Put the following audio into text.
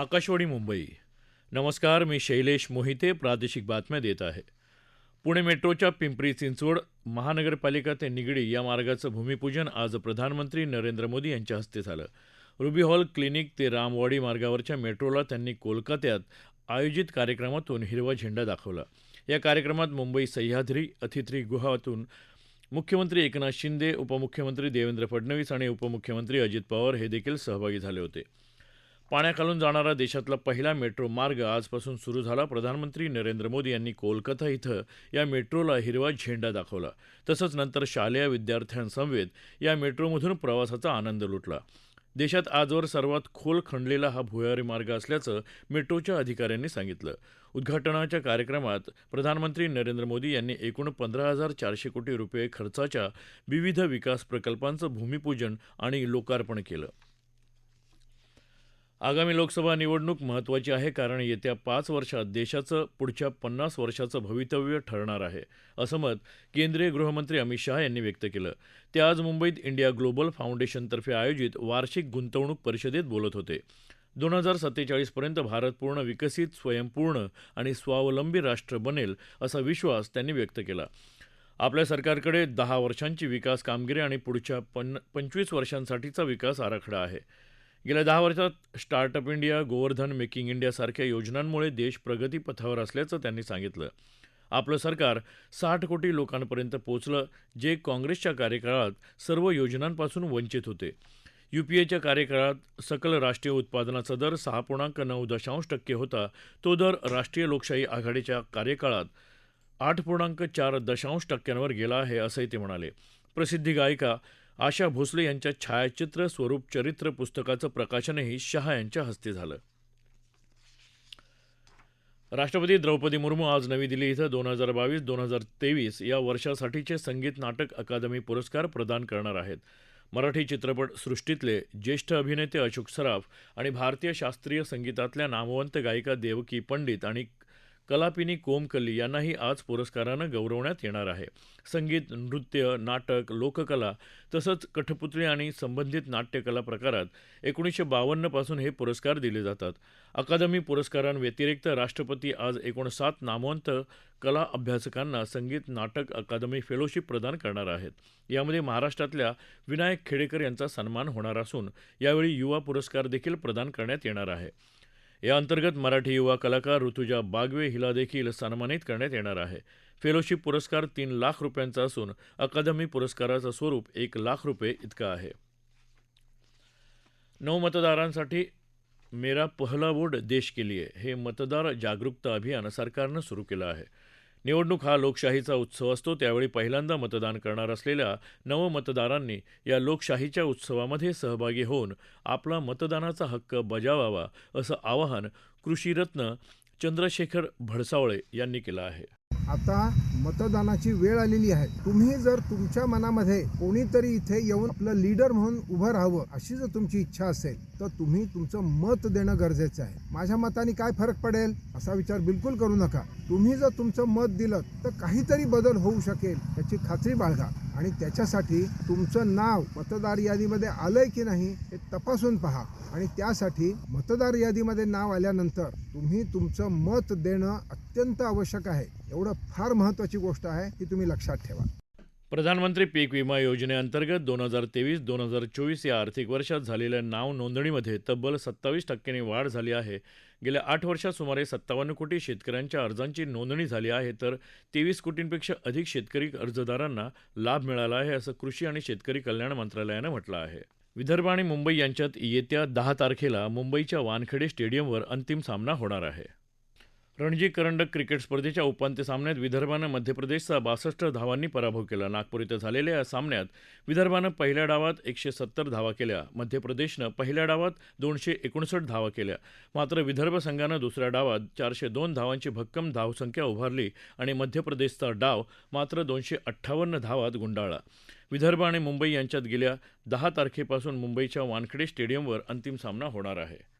आकाशवाणी मुंबई. नमस्कार मी शैलेश मोहिते प्रादेशिक बातम्या देत आहे. पुणे मेट्रोच्या पिंपरी चिंचवड महानगरपालिका ते निगडी या मार्गाचं भूमिपूजन आज प्रधानमंत्री नरेंद्र मोदी यांच्या हस्ते झालं. रुबी हॉल क्लिनिक ते रामवाडी मार्गावरच्या मेट्रोला त्यांनी कोलकात्यात आयोजित कार्यक्रमातून हिरवा झेंडा दाखवला. या कार्यक्रमात मुंबई सह्याद्री अतिथीगृहातून मुख्यमंत्री एकनाथ शिंदे उपमुख्यमंत्री देवेंद्र फडणवीस आणि उपमुख्यमंत्री अजित पवार हे देखील सहभागी झाले होते. पाण्याखालून जाणारा देशातला पहिला मेट्रो मार्ग आजपासून सुरू झाला. प्रधानमंत्री नरेंद्र मोदी यांनी कोलकाता इथं या मेट्रोला हिरवा झेंडा दाखवला. तसंच नंतर शालेय विद्यार्थ्यांसमवेत या मेट्रोमधून प्रवासाचा आनंद लुटला. देशात आजवर सर्वात खोल खणलेला हा भुयारी मार्ग असल्याचं मेट्रोच्या अधिकाऱ्यांनी सांगितलं. उद्घाटनाच्या कार्यक्रमात प्रधानमंत्री नरेंद्र मोदी यांनी एकूण पंधरा हजार चारशे कोटी रुपये खर्चाच्या विविध विकास प्रकल्पांचं भूमिपूजन आणि लोकार्पण केलं. आगामी लोकसभा निवडणूक महत्त्वाची आहे कारण येत्या पाच वर्षात देशाचं पुढच्या पन्नास वर्षाचं भवितव्य ठरणार आहे असं मत केंद्रीय गृहमंत्री अमित शहा यांनी व्यक्त केलं. ते आज मुंबईत इंडिया ग्लोबल फाउंडेशनतर्फे आयोजित वार्षिक गुंतवणूक परिषदेत बोलत होते. दोन हजार सत्तेचाळीसपर्यंत भारत पूर्ण विकसित स्वयंपूर्ण आणि स्वावलंबी राष्ट्र बनेल असा विश्वास त्यांनी व्यक्त केला. आपल्या सरकारकडे दहा वर्षांची विकास कामगिरी आणि पुढच्या पन पंचवीस वर्षांसाठीचा विकास आराखडा आहे. गेल्या दहा वर्षात स्टार्टअप इंडिया गोवर्धन मेकिंग इंडियासारख्या योजनांमुळे देश प्रगतीपथावर असल्याचं त्यांनी सांगितलं. आपलं सरकार साठ कोटी लोकांपर्यंत पोचलं जे काँग्रेसच्या कार्यकाळात सर्व योजनांपासून वंचित होते. युपीएच्या कार्यकाळात सकल राष्ट्रीय उत्पादनाचा दर सहा पूर्णांक नऊ दशांश टक्के होता. तो दर राष्ट्रीय लोकशाही आघाडीच्या कार्यकाळात आठ पूर्णांक चार दशांश टक्क्यांवर गेला आहे असंही ते म्हणाले. प्रसिद्धी गायिका आशा भोसले यांच्या छायाचित्र स्वरूप चरित्र पुस्तकाचं प्रकाशनही शहा यांच्या हस्ते झालं. राष्ट्रपती द्रौपदी मुर्मू आज नवी दिल्ली इथं दोन हजार बावीस दोन हजार तेवीस या वर्षासाठीचे संगीत नाटक अकादमी पुरस्कार प्रदान करणार आहेत. मराठी चित्रपट सृष्टीतले ज्येष्ठ अभिनेते अशोक सराफ आणि भारतीय शास्त्रीय संगीतातल्या नामवंत गायिका देवकी पंडित आणि कलापिनी कोमकल्ली यांनाही आज पुरस्कारानं गौरवण्यात येणार आहे. संगीत नृत्य नाटक लोककला तसंच कठपुतळी आणि संबंधित नाट्यकला प्रकारात एकोणीसशे बावन्नपासून हे पुरस्कार दिले जातात. अकादमी पुरस्कारांव्यतिरिक्त राष्ट्रपती आज एकोणसात नामवंत कला अभ्यासकांना संगीत नाटक अकादमी फेलोशिप प्रदान करणार आहेत. यामध्ये महाराष्ट्रातल्या विनायक खेडेकर यांचा सन्मान होणार असून यावेळी युवा पुरस्कार देखील प्रदान करण्यात येणार आहे. या अंतर्गत मराठी युवा कलाकार ऋतुजा बागवे हिला देखील सन्मानित करण्यात येणार आहे. फेलोशिप पुरस्कार तीन लाख रुपयांचा असून अकादमी पुरस्काराचं स्वरूप एक लाख रुपये इतकं आहे. नवमतदारांसाठी मेरा पहला वोट देश के लिए हे मतदार जागरूकता अभियान सरकारनं सुरू केलं आहे. निवडणूक हा लोकशाहीचा उत्सव असतो. त्यावेळी पहिल्यांदा मतदान करणार असलेल्या नवमतदारांनी या लोकशाहीच्या उत्सवामध्ये सहभागी होऊन आपला मतदानाचा हक्क बजावावा असं आवाहन कृषीरत्न चंद्रशेखर भडसावळे यांनी केलं आहे. आता मतदानाची वेळ आलेली आहे. तुम्ही जर तुमच्या मनामध्ये कोणीतरी इथे येऊन आपलं लीडर म्हणून उभं राहावं अशी जर तुमची इच्छा असेल तर तुम्ही तुमचं मत देणं गरजेचं आहे. माझ्या मताने काय फरक पडेल असा विचार बिलकुल करू नका. तुम्ही जर तुमचं मत दिलं तर काहीतरी बदल होऊ शकेल याची खात्री बाळगा. आणि त्याच्यासाठी तुमचं नाव मतदार यादीमध्ये आलंय की नाही हे तपासून पहा. आणि त्यासाठी मतदार यादीमध्ये नाव आल्यानंतर तुम्ही तुमचं मत देणं अत्यंत आवश्यक आहे. एवढं फार महत्त्वाची गोष्ट आहे ही तुम्ही लक्षात ठेवा. प्रधानमंत्री पीक विमा योजनेअंतर्गत दोन हजार तेवीस दोन हजार चोवीस या आर्थिक वर्षात झालेल्या नाव नोंदणीमध्ये तब्बल सत्तावीस टक्क्यांनी वाढ झाली आहे. गेल्या आठ वर्षात सुमारे सत्तावन्न कोटी शेतकऱ्यांच्या अर्जांची नोंदणी झाली आहे तर तेवीस कोटींपेक्षा अधिक शेतकरी अर्जदारांना लाभ मिळाला आहे असं कृषी आणि शेतकरी कल्याण मंत्रालयानं म्हटलं आहे. विदर्भ आणि मुंबई यांच्यात येत्या दहा तारखेला मुंबईच्या वानखेडे स्टेडियमवर अंतिम सामना होणार आहे. रणजी करंडक क्रिकेट स्पर्धेच्या उपांत्य सामन्यात विदर्भानं मध्यप्रदेशचा बासष्ट धावांनी पराभव केला. नागपूर इथं झालेल्या या सामन्यात विदर्भानं पहिल्या डावात एकशे सत्तर धावा केल्या. मध्य प्रदेशनं पहिल्या डावात दोनशे एकोणसष्ट धावा केल्या. मात्र विदर्भ संघानं दुसऱ्या डावात चारशे दोन धावांची भक्कम धावसंख्या उभारली आणि मध्य प्रदेशचा डाव मात्र दोनशे अठ्ठावन्न धावात गुंडाळला. विदर्भ आणि मुंबई यांच्यात गेल्या दहा तारखेपासून मुंबईच्या वानखेडे स्टेडियमवर अंतिम सामना होणार आहे.